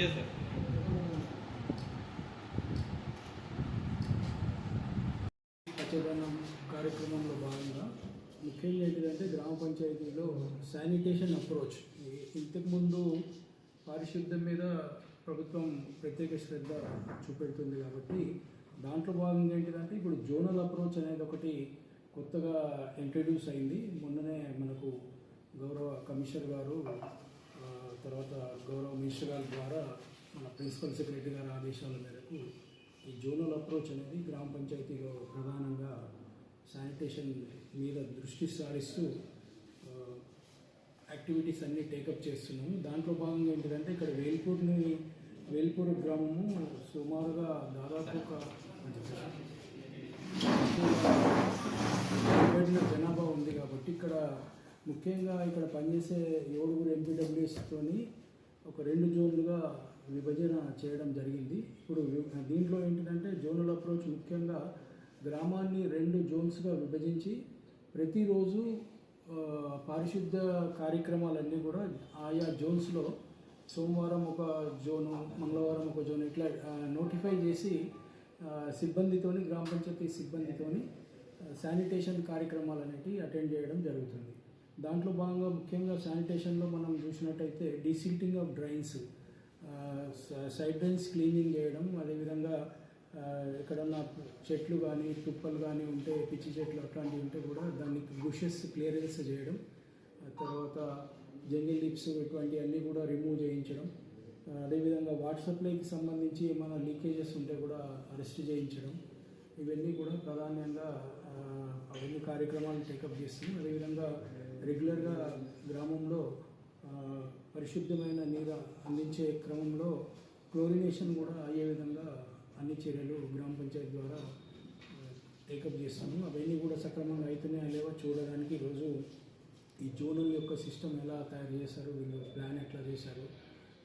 చేశారు. కార్యక్రమంలో భాగంగా ముఖ్యంగా ఏంటిదంటే గ్రామ పంచాయతీలో శానిటేషన్ అప్రోచ్. ఇంతకుముందు పారిశుద్ధ్యం మీద ప్రభుత్వం ప్రత్యేక శ్రద్ధ చూపెడుతుంది కాబట్టి దాంట్లో భాగంగా ఏంటిదంటే ఇప్పుడు జోనల్ అప్రోచ్ అనేది ఒకటి కొత్తగా ఇంట్రడ్యూస్ అయింది. మొన్ననే మనకు గౌరవ కమిషనర్ గారు తర్వాత గౌరవ మినిస్టర్ గారి ద్వారా మన ప్రిన్సిపల్ సెక్రటరీ గారి ఆదేశాల మేరకు ఈ జోనల్ అప్రోచ్ అనేది గ్రామ పంచాయతీలో ప్రధానంగా శానిటేషన్ మీద దృష్టి సారిస్తూ యాక్టివిటీస్ అన్నీ టేకప్ చేస్తున్నాము. దాంట్లో భాగంగా ఏంటిదంటే ఇక్కడ వేల్పూర్ని వేల్పూర్ గ్రామము సుమారుగా దాదాపు ఒక జనాభా ఉంది కాబట్టి ఇక్కడ ముఖ్యంగా ఇక్కడ పనిచేసే ఏడుగురు ఎంపీడబ్ల్యూఎస్తోని ఒక రెండు జోన్లుగా విభజన చేయడం జరిగింది. ఇప్పుడు దీంట్లో ఏంటంటే జోనల్ అప్రోచ్ ముఖ్యంగా గ్రామాన్ని రెండు జోన్స్గా విభజించి ప్రతిరోజు పారిశుద్ధ కార్యక్రమాలన్నీ కూడా ఆయా జోన్స్లో సోమవారం ఒక జోను మంగళవారం ఒక జోన్ ఇట్లా నోటిఫై చేసి సిబ్బందితోని గ్రామ పంచాయతీ సిబ్బందితోని శానిటేషన్ కార్యక్రమాలు అనేటివి అటెండ్ చేయడం జరుగుతుంది. దాంట్లో భాగంగా ముఖ్యంగా శానిటేషన్లో మనం చూసినట్టయితే desilting of drains side drains cleaning చేయడం అదేవిధంగా ఎక్కడన్నా చెట్లు కానీ తుప్పలు కానీ ఉంటే పిచ్చి చెట్లు అట్లాంటివి ఉంటే కూడా దాన్ని బుషెస్ క్లియరెన్స్ చేయడం తర్వాత జంగిల్ లిప్స్ ఇటువంటివన్నీ కూడా రిమూవ్ చేయించడం అదేవిధంగా వాటర్ సప్లైకి సంబంధించి ఏమైనా లీకేజెస్ ఉంటే కూడా అరెస్ట్ చేయించడం ఇవన్నీ కూడా ప్రధానంగా అవన్నీ కార్యక్రమాలు టేకప్ చేస్తుంది. అదేవిధంగా రెగ్యులర్గా గ్రామంలో పరిశుద్ధమైన నీరు అందించే క్రమంలో క్లోరినేషన్ కూడా అయ్యే విధంగా అన్ని చర్యలు గ్రామ పంచాయతీ ద్వారా టేకప్ చేస్తాము అవన్నీ కూడా సక్రమంగా అవుతున్నాయా లేవో చూడడానికి ఈరోజు ఈ జోనల్ యొక్క సిస్టమ్ ఎలా తయారు చేశారు వీళ్ళు ప్లాన్ ఎట్లా చేశారు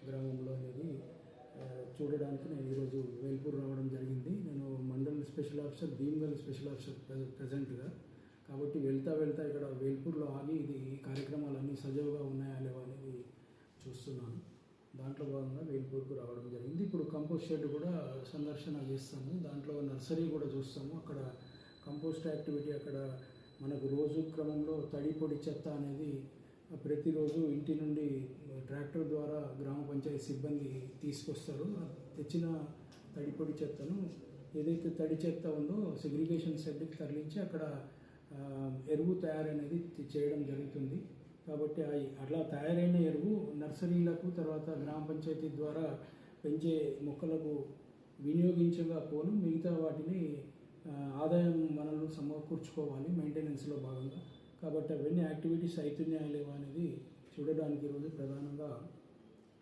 గ్రామంలో అనేది చూడడానికి నేను ఈరోజు వేల్పూర్ రావడం జరిగింది. నేను special officer Bheemgal special officer ప్రజెంట్గా కాబట్టి వెళ్తా వెళ్తా ఇక్కడ వేల్పూర్లో ఆగి ఇది ఈ కార్యక్రమాలన్నీ సజావుగా ఉన్నాయా లేవా అనేది చూస్తున్నాను. దాంట్లో భాగంగా వేల్పూర్కు రావడం జరిగింది. ఇప్పుడు కంపోస్ట్ షెడ్ కూడా సందర్శన చేస్తాము. దాంట్లో నర్సరీ కూడా చూస్తాము. అక్కడ కంపోస్ట్ యాక్టివిటీ అక్కడ మనకు రోజు క్రమంలో తడి పొడి చెత్త అనేది ప్రతిరోజు ఇంటి నుండి ట్రాక్టర్ ద్వారా గ్రామ పంచాయతీ సిబ్బంది తీసుకొస్తారు. తెచ్చిన తడి పొడి చెత్తను ఏదైతే తడి చెత్త ఉందో సెగ్రిగేషన్ సెడ్కి తరలించి అక్కడ ఎరువు తయారనేది చేయడం జరుగుతుంది. కాబట్టి అట్లా తయారైన ఎరువు నర్సరీలకు తర్వాత గ్రామ పంచాయతీ ద్వారా పెంచే మొక్కలకు వినియోగించగా పోను మిగతా వాటిని ఆదాయం వనరులు సమకూర్చుకోవాలి మెయింటెనెన్స్లో భాగంగా. కాబట్టి అవన్నీ యాక్టివిటీస్ అవుతున్నాయా లేవా అనేది చూడడానికి ఈరోజు ప్రధానంగా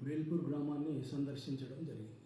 వేల్పూర్ గ్రామాన్ని సందర్శించడం జరిగింది.